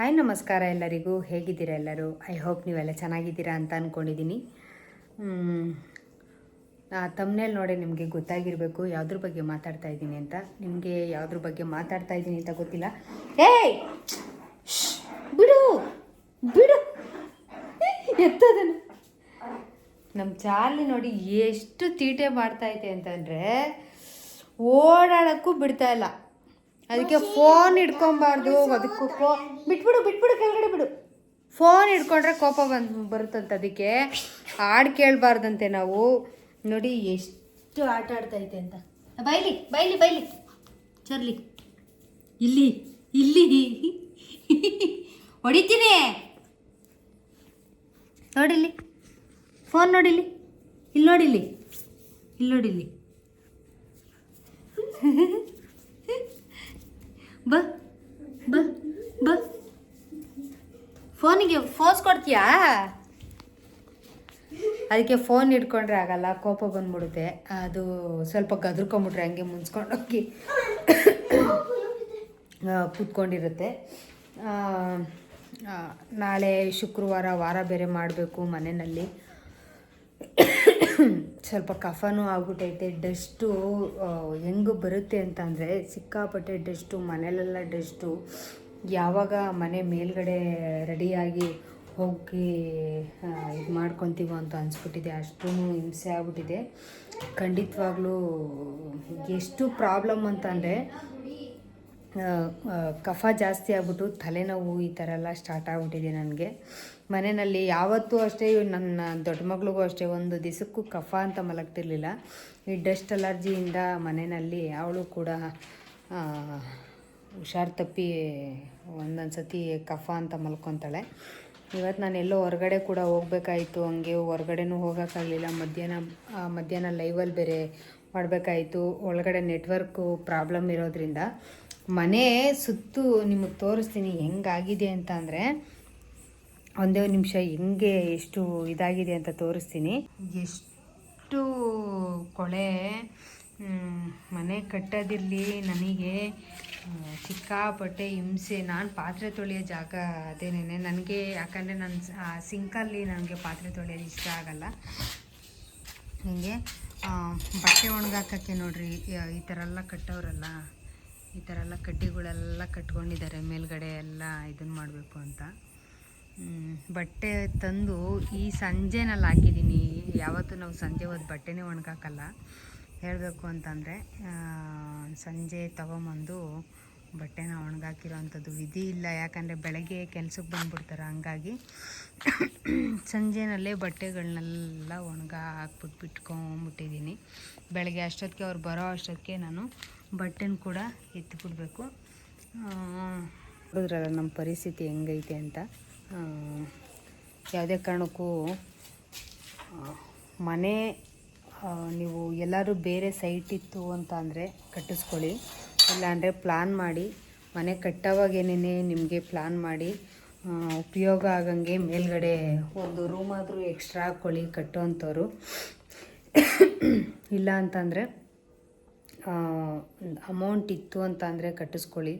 Hi, ನಮಸ್ಕಾರ ಎಲ್ಲರಿಗೂ. ಹೇಗಿದ್ದೀರಾ ಎಲ್ಲರೂ? ಐ ಹೋಪ್ ನೀವೆಲ್ಲ ಚೆನ್ನಾಗಿದ್ದೀರಾ ಅಂತ ಅಂದ್ಕೊಂಡಿದ್ದೀನಿ ತಮ್ಮನೇಲಿ ನೋಡಿ ನಿಮಗೆ ಗೊತ್ತಾಗಿರಬೇಕು. ಯಾವುದ್ರ ಬಗ್ಗೆ ಮಾತಾಡ್ತಾ ಇದ್ದೀನಿ ಅಂತ. ನಿಮಗೆ ಯಾವುದ್ರ ಬಗ್ಗೆ ಮಾತಾಡ್ತಾ ಇದ್ದೀನಿ ಅಂತ ಗೊತ್ತಿಲ್ಲ. ಏಯ್! ಬಿಡು! ಬಿಡು! ಎತ್ತದನು ನಮ್ಮ ಚಾರ್ಲಿ ನೋಡಿ ಎಷ್ಟು ತೀಟೆ ಮಾಡ್ತಾ ಐತೆ ಅಂತಂದರೆ ಓಡಾಡೋಕ್ಕೂ ಬಿಡ್ತಾ ಇಲ್ಲ. ಅದಕ್ಕೆ ಫೋನ್ ಹಿಡ್ಕೊಬಾರ್ದು, ಅದಕ್ಕೂ ಫೋ ಬಿಟ್ಬಿಡು ಬಿಟ್ಬಿಡು, ಕೆಳಗಡೆ ಬಿಡು. ಫೋನ್ ಹಿಡ್ಕೊಂಡ್ರೆ ಕೋಪ ಬಂದು, ಬರುತ್ತಂತ ಅದಕ್ಕೆ. ಹಾಡು ಕೇಳಬಾರ್ದಂತೆ ನಾವು. ನೋಡಿ ಎಷ್ಟು ಆಟ ಆಡ್ತೈತೆ ಅಂತ. ಬೈಲಿ ಬೈಲಿ ಬೈಲಿ. ಚರ್ಲಿ. ಇಲ್ಲಿ ಇಲ್ಲಿ. ಹೊಡಿತೀನಿ. ನೋಡಿಲ್ಲಿ. ಫೋನ್ ನೋಡಿಲಿ ಇಲ್ಲಿ ನೋಡಿಲಿ ಇಲ್ಲಿ ನೋಡಿಲ್ಲಿ. ಬ ಬ ಬ. ಫೋನಿಗೆ ಫೋಸ್ ಕೊಡ್ತೀಯಾ? ಅದಕ್ಕೆ ಫೋನ್ ಇಟ್ಕೊಂಡ್ರೆ ಆಗಲ್ಲ, ಕೋಪ ಬಂದ್ಬಿಡುತ್ತೆ. ಅದು ಸ್ವಲ್ಪ ಗದ್ರಕೊಂಬಿಟ್ರೆ ಹಂಗೆ ಮುನ್ಸ್ಕೊಂಡೋಗಿ ಕೂತ್ಕೊಂಡಿರುತ್ತೆ. ನಾಳೆ ಶುಕ್ರವಾರ ವಾರ ಬೇರೆ ಮಾಡಬೇಕು ಮನೆಯಲ್ಲಿ. ಸ್ವಲ್ಪ ಕಫನೂ ಆಗ್ಬಿಟ್ಟೈತೆ ಡಸ್ಟು ಹೆಂಗೆ ಬರುತ್ತೆ ಅಂತಂದರೆ ಸಿಕ್ಕಾಪಟ್ಟೆ ಡಸ್ಟು, ಮನೇಲೆಲ್ಲ ಡಸ್ಟು. ಯಾವಾಗ ಮನೆ ಮೇಲ್ಗಡೆ ರೆಡಿಯಾಗಿ ಹೋಗಿ ಇದು ಮಾಡ್ಕೊತೀವೋ ಅಂತ ಅನಿಸ್ಬಿಟ್ಟಿದೆ. ಅಷ್ಟೂ ಹಿಂಸೆ ಆಗ್ಬಿಟ್ಟಿದೆ. ಖಂಡಿತವಾಗ್ಲೂ ಎಷ್ಟು ಪ್ರಾಬ್ಲಮ್ ಅಂತಂದರೆ ಕಫ ಜಾಸ್ತಿ ಆಗ್ಬಿಟ್ಟು ತಲೆನೋವು ಈ ಥರ ಎಲ್ಲ ಸ್ಟಾರ್ಟ್ ಆಗಿಬಿಟ್ಟಿದೆ ನನಗೆ. ಮನೆಯಲ್ಲಿ ಯಾವತ್ತೂ ಅಷ್ಟೇ ನನ್ನ ದೊಡ್ಡ ಮಗಳಿಗೂ ಅಷ್ಟೇ, ಒಂದು ದಿವಸಕ್ಕೂ ಕಫ ಅಂತ ಮಲಗ್ತಿರ್ಲಿಲ್ಲ. ಈ ಡಸ್ಟ್ ಅಲರ್ಜಿಯಿಂದ ಮನೆಯಲ್ಲಿ ಅವಳು ಕೂಡ ಹುಷಾರು ತಪ್ಪಿ ಒಂದೊಂದು ಸತಿ ಕಫ ಅಂತ ಮಲ್ಕೊತಾಳೆ. ಇವತ್ತು ನಾನು ಎಲ್ಲೋ ಹೊರಗಡೆ ಕೂಡ ಹೋಗ್ಬೇಕಾಯಿತು, ಹಂಗೆ ಹೊರಗಡೆನೂ ಹೋಗೋಕ್ಕಾಗಲಿಲ್ಲ. ಮಧ್ಯಾಹ್ನ ಮಧ್ಯಾಹ್ನ ಲೈವಲ್ಲಿ ಬೇರೆ ಮಾಡಬೇಕಾಯಿತು. ಒಳಗಡೆ ನೆಟ್ವರ್ಕು ಪ್ರಾಬ್ಲಮ್ ಇರೋದ್ರಿಂದ. ಮನೆ ಸುತ್ತು ನಿಮಗೆ ತೋರಿಸ್ತೀನಿ ಹೆಂಗಾಗಿದೆ ಅಂತ ಅಂದರೆ ಒಂದೇ ನಿಮಿಷ ಹೆಂಗೆ ಎಷ್ಟು ಇದಾಗಿದೆ ಅಂತ ತೋರಿಸ್ತೀನಿ. ಎಷ್ಟು ಕೊಳೆ ಮನೆ ಕಟ್ಟೋದಿರಲಿ ನನಗೆ ಸಿಕ್ಕಾಪಟ್ಟೆ ಹಿಂಸೆ. ನಾನು ಪಾತ್ರೆ ತೊಳೆಯೋ ಜಾಗ ಅದೇನೇ ನನಗೆ, ಯಾಕಂದರೆ ನನ್ನ ಸಿಂಕಲ್ಲಿ ನನಗೆ ಪಾತ್ರೆ ತೊಳೆಯೋದು ಇಷ್ಟ ಆಗಲ್ಲ. ಹಿಂಗೆ ಬಟ್ಟೆ ಒಣಗಾಕಕ್ಕೆ ನೋಡ್ರಿ ಈ ಥರ ಎಲ್ಲ ಕಟ್ಟೋರಲ್ಲ. ಈ ಥರ ಎಲ್ಲ ಕಡ್ಡಿಗಳೆಲ್ಲ ಕಟ್ಕೊಂಡಿದ್ದಾರೆ, ಮೇಲ್ಗಡೆ ಎಲ್ಲ ಇದನ್ನು ಮಾಡಬೇಕು ಅಂತ. ಬಟ್ಟೆ ತಂದು ಈ ಸಂಜೆನಲ್ಲಿ ಹಾಕಿದ್ದೀನಿ. ಯಾವತ್ತೂ ನಾವು ಸಂಜೆ ಹೊತ್ತು ಬಟ್ಟೆನೇ ಒಣಗಾಕಲ್ಲ. ಹೇಳಬೇಕು ಅಂತಂದರೆ ಸಂಜೆ ತೊಗೊಂಬಂದು ಬಟ್ಟೆನ ಒಣಗಾಕಿರೋ ಅಂಥದ್ದು ವಿಧಿ ಇಲ್ಲ. ಯಾಕಂದರೆ ಬೆಳಗ್ಗೆ ಕೆಲಸಕ್ಕೆ ಬಂದುಬಿಡ್ತಾರೆ, ಹಂಗಾಗಿ ಸಂಜೆನಲ್ಲೇ ಬಟ್ಟೆಗಳನ್ನೆಲ್ಲ ಒಣಗ ಬಿಟ್ಕೊಂಬಿಟ್ಟಿದ್ದೀನಿ. ಬೆಳಗ್ಗೆ ಅಷ್ಟೊತ್ತಿಗೆ ಅವ್ರು ಬರೋ ಅಷ್ಟೊತ್ತಿಗೆ ನಾನು ಬಟ್ಟೆನ ಕೂಡ ಎತ್ತಿಬಿಡ್ಬೇಕು ನೋಡಿದ್ರಲ್ಲ ನಮ್ಮ ಪರಿಸ್ಥಿತಿ ಹೆಂಗೈತೆ ಅಂತ? ಯಾವುದೇ ಕಾರಣಕ್ಕೂ ಮನೆ ನೀವು ಎಲ್ಲರೂ ಬೇರೆ ಸೈಟ್ ಇತ್ತು ಅಂತ ಅಂದರೆ ಕಟ್ಟಿಸ್ಕೊಳ್ಳಿ. ಇಲ್ಲಾಂದರೆ ಪ್ಲಾನ್ ಮಾಡಿ. ಮನೆ ಕಟ್ಟೋವಾಗೇನೇ ನಿಮಗೆ ಪ್ಲಾನ್ ಮಾಡಿ. ಉಪಯೋಗ ಆಗಂಗೆ ಮೇಲ್ಗಡೆ ಒಂದು ರೂಮ್ ಆದರೂ ಎಕ್ಸ್ಟ್ರಾ ಹಾಕ್ಕೊಳ್ಳಿ ಕಟ್ಟೋವಂಥವ್ರು. ಇಲ್ಲ ಅಂತಂದರೆ ಅಮೌಂಟ್ ಇತ್ತು ಅಂತ ಅಂದರೆ ಕಟ್ಟಿಸ್ಕೊಳ್ಳಿ.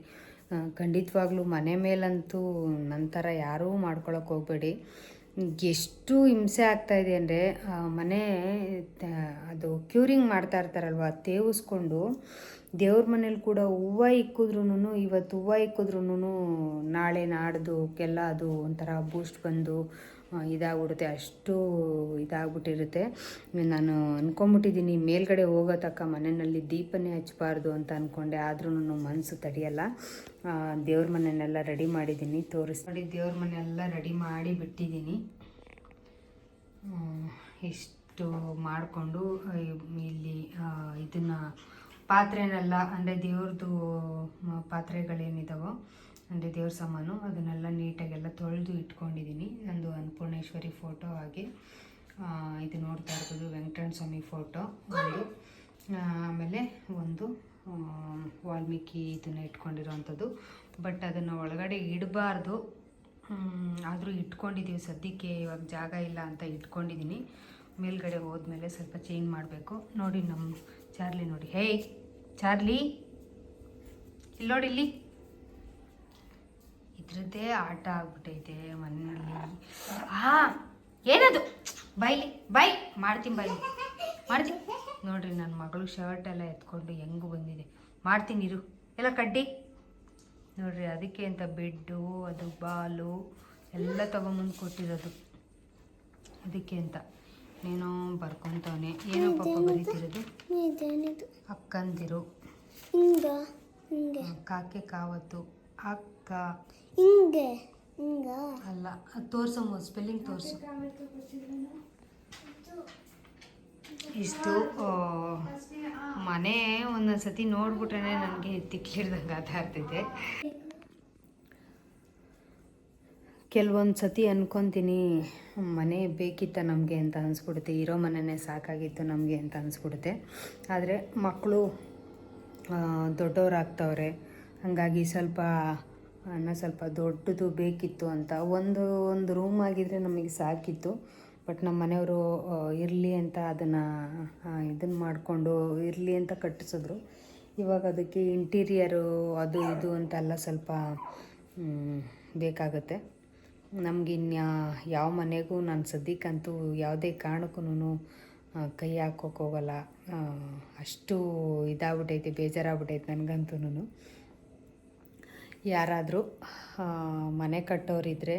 ಖಂಡಿತವಾಗ್ಲೂ ಮನೆ ಮೇಲಂತೂ ನಂತರ ಯಾರೂ ಮಾಡ್ಕೊಳಕ್ಕೆ ಹೋಗಬೇಡಿ. ಎಷ್ಟು ಹಿಂಸೆ ಆಗ್ತಾಯಿದೆ ಅಂದರೆ ಮನೆ ಅದು ಕ್ಯೂರಿಂಗ್ ಮಾಡ್ತಾ ಇರ್ತಾರಲ್ವ, ತೇವಿಸ್ಕೊಂಡು ದೇವ್ರ ಮನೇಲಿ ಕೂಡ ಹೂವು ಇಕ್ಕಿದ್ರೂ ಇವತ್ತು ಹೂವು ಇಕ್ಕಿದ್ರು ನಾಳೆ ನಾಡ್ದು ಕೆಲ್ಲ ಅದು ಒಂಥರ ಬೂಸ್ಟ್ ಬಂದು ಇದಾಗ್ಬಿಡುತ್ತೆ. ಅಷ್ಟು ಇದಾಗ್ಬಿಟ್ಟಿರುತ್ತೆ. ನಾನು ಅಂದ್ಕೊಂಬಿಟ್ಟಿದ್ದೀನಿ ಮೇಲ್ಗಡೆ ಹೋಗೋ ತಕ್ಕ ಮನೆಯಲ್ಲಿ ದೀಪನೇ ಹಚ್ಚಬಾರ್ದು ಅಂತ ಅಂದ್ಕೊಂಡೆ ಆದ್ರೂ ಮನಸ್ಸು ತಡೆಯಲ್ಲ. ದೇವ್ರ ಮನೆಯನ್ನೆಲ್ಲ ರೆಡಿ ಮಾಡಿದ್ದೀನಿ, ತೋರಿಸ್. ನೋಡಿ, ದೇವ್ರ ಮನೆಯೆಲ್ಲ ರೆಡಿ ಮಾಡಿ ಬಿಟ್ಟಿದ್ದೀನಿ. ಇಷ್ಟು ಮಾಡಿಕೊಂಡು ಇಲ್ಲಿ ಇದನ್ನು ಪಾತ್ರೆನೆಲ್ಲ ಅಂದರೆ ದೇವ್ರದ್ದು ಪಾತ್ರೆಗಳೇನಿದಾವೋ, ಅಂದರೆ ದೇವ್ರ ಸಾಮಾನು ಅದನ್ನೆಲ್ಲ ನೀಟಾಗೆಲ್ಲ ತೊಳೆದು ಇಟ್ಕೊಂಡಿದ್ದೀನಿ ನಂದು ಅನ್ನಪೂರ್ಣೇಶ್ವರಿ ಫೋಟೋ ಹಾಗೆ. ಇದು ನೋಡ್ತಾ ಇರ್ಬೋದು ವೆಂಕಟರಣ ಸ್ವಾಮಿ ಫೋಟೋ ಒಂದು ಆಮೇಲೆ ಒಂದು ವಾಲ್ಮೀಕಿ ಇದನ್ನು ಇಟ್ಕೊಂಡಿರೋವಂಥದ್ದು. ಬಟ್ ಅದನ್ನು ಒಳಗಡೆ ಇಡಬಾರ್ದು. ಆದರೂ ಇಟ್ಕೊಂಡಿದ್ದೀವಿ ಸದ್ಯಕ್ಕೆ ಇವಾಗ ಜಾಗ ಇಲ್ಲ ಅಂತ ಇಟ್ಕೊಂಡಿದ್ದೀನಿ ಮೇಲ್ಗಡೆ ಹೋದ್ಮೇಲೆ ಸ್ವಲ್ಪ ಚೇಂಜ್ ಮಾಡಬೇಕು. ನೋಡಿ ನಮ್ಮ ಚಾರ್ಲಿ ನೋಡಿ. ಹೇಯ್ ಚಾರ್ಲಿ ಇಲ್ಲಿ ನೋಡಿ ಇಲ್ಲಿ. ಈ ಇದ್ರದ್ದೇ ಆಟ ಆಗ್ಬಿಟ್ಟೈತೆ ಮನೆಯಲ್ಲಿ. ಹಾ ಏನದು? ಬೈಲಿ ಬೈ ಮಾಡ್ತೀನಿ ಬೈ ಮಾಡ್ತೀನಿ. ನೋಡ್ರಿ ನನ್ನ ಮಗಳು ಶರ್ಟ್ ಎಲ್ಲ ಎತ್ಕೊಂಡು ಹೆಂಗು ಬಂದಿದೆ. ಮಾಡ್ತೀನಿ ಇರು. ಎಲ್ಲ ಕಡ್ಡಿ? ನೋಡ್ರಿ, ಅದಕ್ಕೆ ಅಂತ ಬೆಡ್ಡು, ಅದು ಬಾಲು, ಎಲ್ಲ ತಗೊಂಬಂದು ಕೊಟ್ಟಿರೋದು. ಅದಕ್ಕೆ ಅಂತ. ಏನೋ ಬರ್ಕೊತವನೆ. ಏನೋ ಪಾಪ ಬರೀತಿರೋದು. ಅಕ್ಕಂದಿರು. ಹಿಂಗ ಹಿಂಗೆ. ಕಾಕೆ ಕಾವತ್ತು. ಅಕ್ಕ. ಹಿಂಗೆ ಹಿಂಗ. ಅಲ್ಲ ಅದು ತೋರ್ಸಮ್ಮ ಸ್ಪೆಲ್ಲಿಂಗ್ ತೋರಿಸು. ಇಷ್ಟು ಮನೆ ಒಂದೊಂದು ಸತಿ ನೋಡ್ಬಿಟ್ರೆ ನನಗೆ ತಿಕ್ಕಿರ್ದಂಗೆ ಆಟ ಆಗ್ತೈತೆ ಕೆಲವೊಂದು ಸತಿ ಅನ್ಕೊತೀನಿ, ಮನೆ ಬೇಕಿತ್ತ ನಮಗೆ ಅಂತ ಅನಿಸ್ಬಿಡುತ್ತೆ, ಇರೋ ಮನೆಯೇ ಸಾಕಾಗಿತ್ತು ನಮಗೆ ಅಂತ ಅನಿಸ್ಬಿಡುತ್ತೆ. ಆದರೆ ಮಕ್ಕಳು ದೊಡ್ಡವರಾಗ್ತವ್ರೆ ಹಾಗಾಗಿ ಸ್ವಲ್ಪ ಅನ್ನ ಸ್ವಲ್ಪ ದೊಡ್ಡದು ಬೇಕಿತ್ತು ಅಂತ, ಒಂದು ಒಂದು ರೂಮ್ ಆಗಿದ್ದರೆ ನಮಗೆ ಸಾಕಿತ್ತು, ಬಟ್ ನಮ್ಮ ಮನೆಯವರು ಇರಲಿ ಅಂತ ಅದನ್ನು ಇದನ್ನು ಮಾಡಿಕೊಂಡು ಇರಲಿ ಅಂತ ಕಟ್ಟಿಸಿದ್ರು. ಇವಾಗ ಅದಕ್ಕೆ ಇಂಟೀರಿಯರು ಅದು, ಇದು ಅಂತೆಲ್ಲ ಸ್ವಲ್ಪ ಬೇಕಾಗುತ್ತೆ. ನಮ್ಗೆ ಇನ್ಯಾ ಯಾವ ಮನೆಗೂ ನಾನು ಸದ್ಯಕ್ಕಂತೂ ಯಾವುದೇ ಕಾರಣಕ್ಕೂ ಕೈ ಹಾಕೋಕೆ ಹೋಗಲ್ಲ. ಅಷ್ಟು ಇದಾಗ್ಬಿಟ್ಟೈತೆ ಬೇಜಾರಾಗ್ಬಿಟ್ಟೈತೆ ನನಗಂತೂ ಯಾರಾದರೂ ಮನೆ ಕಟ್ಟೋರಿದ್ದರೆ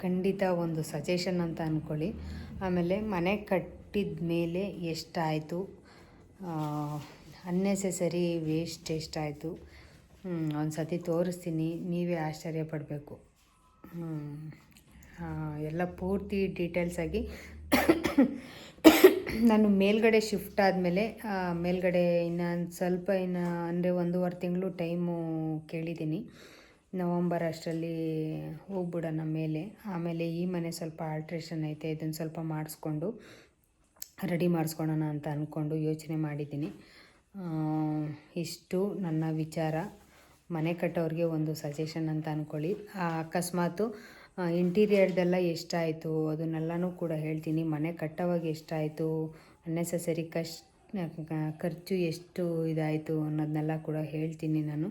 ಖಂಡಿತ ಒಂದು ಸಜೆಷನ್ ಅಂತ ಅಂದ್ಕೊಳ್ಳಿ ಆಮೇಲೆ ಮನೆ ಕಟ್ಟಿದ ಮೇಲೆ ಎಷ್ಟಾಯಿತು ಅನ್ನೆಸೆಸರಿ ವೇಸ್ಟ್ ಎಷ್ಟಾಯಿತು? ಒಂದು ಸತಿ ತೋರಿಸ್ತೀನಿ, ನೀವೇ ಆಶ್ಚರ್ಯ ಪಡಬೇಕು. ಎಲ್ಲ ಪೂರ್ತಿ ಡೀಟೇಲ್ಸ್ ಆಗಿ ನಾನು ಮೇಲ್ಗಡೆ ಶಿಫ್ಟ್ ಆದಮೇಲೆ ಮೇಲ್ಗಡೆ ಇನ್ನು ಸ್ವಲ್ಪ ಇನ್ನು ಅಂದರೆ ಒಂದೂವರೆ ತಿಂಗಳು ಟೈಮು ಕೇಳಿದ್ದೀನಿ. ನವಂಬರ್ ಅಷ್ಟರಲ್ಲಿ ಹೋಗ್ಬಿಡೋಣ ಮೇಲೆ. ಆಮೇಲೆ ಈ ಮನೆ ಸ್ವಲ್ಪ ಆಲ್ಟ್ರೇಷನ್ ಐತೆ, ಇದನ್ನು ಸ್ವಲ್ಪ ಮಾಡಿಸ್ಕೊಂಡು ರೆಡಿ ಮಾಡಿಸ್ಕೊಳೋಣ ಅಂತ ಅಂದ್ಕೊಂಡು ಯೋಚನೆ ಮಾಡಿದ್ದೀನಿ. ಇಷ್ಟು ನನ್ನ ವಿಚಾರ. ಮನೆ ಕಟ್ಟೋರಿಗೆ ಒಂದು ಸಜೆಷನ್ ಅಂತ ಅಂದ್ಕೊಳ್ಳಿ ಅಕಸ್ಮಾತು ಇಂಟೀರಿಯರ್ದೆಲ್ಲ ಎಷ್ಟಾಯಿತು? ಅದನ್ನೆಲ್ಲನೂ ಕೂಡ ಹೇಳ್ತೀನಿ. ಮನೆ ಕಟ್ಟೋವಾಗ ಎಷ್ಟಾಯಿತು? ಅನ್ನೆಸಸರಿ ಕಷ್ಟ ಖರ್ಚು ಎಷ್ಟು ಇದಾಯಿತು ಅನ್ನೋದನ್ನೆಲ್ಲ ಕೂಡ ಹೇಳ್ತೀನಿ ನಾನು.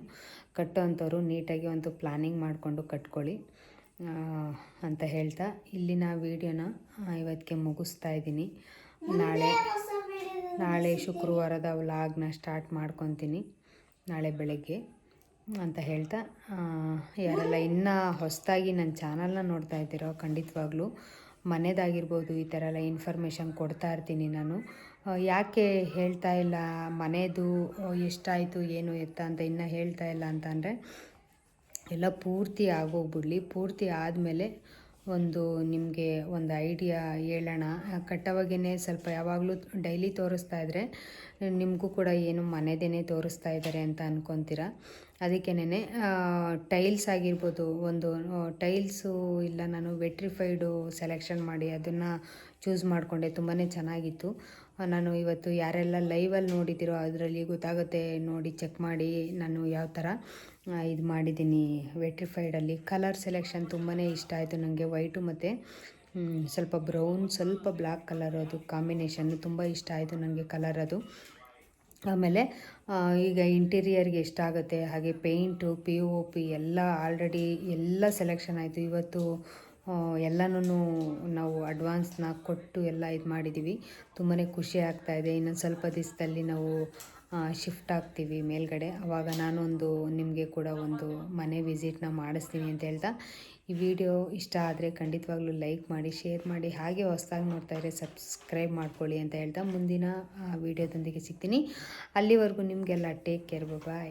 ಕಟ್ಟೋವಂಥವ್ರು ನೀಟಾಗಿ ಒಂದು ಪ್ಲಾನಿಂಗ್ ಮಾಡಿಕೊಂಡು ಕಟ್ಕೊಳ್ಳಿ ಅಂತ ಹೇಳ್ತಾ ಇಲ್ಲಿನ ವೀಡಿಯೋನ ಇವತ್ತಿಗೆ ಮುಗಿಸ್ತಾ ಇದ್ದೀನಿ. ನಾಳೆ ನಾಳೆ ಶುಕ್ರವಾರದ ವ್ಲಾಗ್ನ ಸ್ಟಾರ್ಟ್ ಮಾಡ್ಕೊತೀನಿ. ನಾಳೆ ಬೆಳಗ್ಗೆ. ಅಂತ ಹೇಳ್ತಾ ಯಾರೆಲ್ಲ ಇನ್ನೂ ಹೊಸದಾಗಿ ನನ್ನ ಚಾನಲ್ನ ನೋಡ್ತಾ ಇದ್ದೀರೋ ಖಂಡಿತವಾಗ್ಲೂ ಮನೆದಾಗಿರ್ಬೋದು ಈ ಥರ ಎಲ್ಲ ಇನ್ಫಾರ್ಮೇಷನ್ ಕೊಡ್ತಾ ಇರ್ತೀನಿ ನಾನು. ಯಾಕೆ ಹೇಳ್ತಾ ಇಲ್ಲ ಮನೆದು ಆ, ಎಷ್ಟಾಯಿತು ಏನು ಎತ್ತ ಅಂತ ಇನ್ನೂ ಹೇಳ್ತಾ ಇಲ್ಲ ಅಂತಂದರೆ ಎಲ್ಲ ಪೂರ್ತಿ ಆಗೋಗ್ಬಿಡಲಿ. ಪೂರ್ತಿ ಆದಮೇಲೆ ಒಂದು ನಿಮಗೆ ಒಂದು ಐಡಿಯಾ ಹೇಳೋಣ. ಕಟ್ಟವಾಗೇ ಸ್ವಲ್ಪ ಯಾವಾಗಲೂ ಡೈಲಿ ತೋರಿಸ್ತಾ ಇದ್ದರೆ ನಿಮಗೂ ಕೂಡ ಏನು ಮನೆದೇನೆ ತೋರಿಸ್ತಾ ಇದ್ದಾರೆ ಅಂತ ಅನ್ಕೊತೀರ? ಅದಕ್ಕೇನೆ ಟೈಲ್ಸ್ ಆಗಿರ್ಬೋದು, ಒಂದು ಟೈಲ್ಸು ಇಲ್ಲ, ನಾನು ವೆಟ್ರಿಫೈಡು ಸೆಲೆಕ್ಷನ್ ಮಾಡಿ ಅದನ್ನು ಚೂಸ್ ಮಾಡಿಕೊಂಡೆ ತುಂಬಾ ಚೆನ್ನಾಗಿತ್ತು. ನಾನು ಇವತ್ತು ಯಾರೆಲ್ಲ ಲೈವಲ್ಲಿ ನೋಡಿದ್ದೀರೋ ಅದರಲ್ಲಿ ಗೊತ್ತಾಗುತ್ತೆ, ನೋಡಿ ಚೆಕ್ ಮಾಡಿ ನಾನು ಯಾವ ಥರ ಇದು ಮಾಡಿದ್ದೀನಿ. ವೆಟ್ರಿಫೈಡಲ್ಲಿ ಕಲರ್ ಸೆಲೆಕ್ಷನ್ ತುಂಬಾ ಇಷ್ಟ ಆಯಿತು ನನಗೆ ವೈಟು ಮತ್ತು ಸ್ವಲ್ಪ ಬ್ರೌನ್ ಸ್ವಲ್ಪ ಬ್ಲ್ಯಾಕ್ ಕಲರ್ ಅದು ಕಾಂಬಿನೇಷನ್ನು ತುಂಬ ಇಷ್ಟ ಆಯಿತು ನನಗೆ ಕಲರ್ ಅದು. ಆಮೇಲೆ ಈಗ ಇಂಟೀರಿಯರ್ಗೆ ಎಷ್ಟಾಗುತ್ತೆ ಹಾಗೆ ಪೇಂಟು ಪಿ ಒ ಪಿ ಎಲ್ಲ ಆಲ್ರೆಡಿ ಎಲ್ಲ ಸೆಲೆಕ್ಷನ್ ಆಯಿತು. ಇವತ್ತು ಎಲ್ಲನೂ ನಾವು ಅಡ್ವಾನ್ಸ್ನ ಕೊಟ್ಟು ಎಲ್ಲ ಇದು ಮಾಡಿದ್ದೀವಿ ತುಂಬಾ ಖುಷಿ ಆಗ್ತಾಯಿದೆ ಇನ್ನೊಂದು ಸ್ವಲ್ಪ ದಿವಸದಲ್ಲಿ ನಾವು ಶಿಫ್ಟ್ ಆಗ್ತೀವಿ ಮೇಲ್ಗಡೆ. ಆವಾಗ ನಾನೊಂದು ನಿಮಗೆ ಕೂಡ ಒಂದು ಮನೆ ವಿಸಿಟ್ನ ಮಾಡಿಸ್ತೀನಿ ಅಂತ ಹೇಳ್ತಾ, ಈ ವಿಡಿಯೋ ಇಷ್ಟ ಆದರೆ ಖಂಡಿತವಾಗ್ಲೂ ಲೈಕ್ ಮಾಡಿ ಶೇರ್ ಮಾಡಿ, ಹಾಗೆ ಹೊಸ್ದಾಗಿ ನೋಡ್ತಾ ಇದ್ರೆ ಸಬ್ಸ್ಕ್ರೈಬ್ ಮಾಡ್ಕೊಳ್ಳಿ ಅಂತ ಹೇಳ್ತಾ ಮುಂದಿನ ವಿಡಿಯೋದೊಂದಿಗೆ ಸಿಗ್ತೀನಿ. ಅಲ್ಲಿವರೆಗೂ ನಿಮಗೆಲ್ಲ ಟೇಕ್ ಕೇರ್ ಬಾಯ್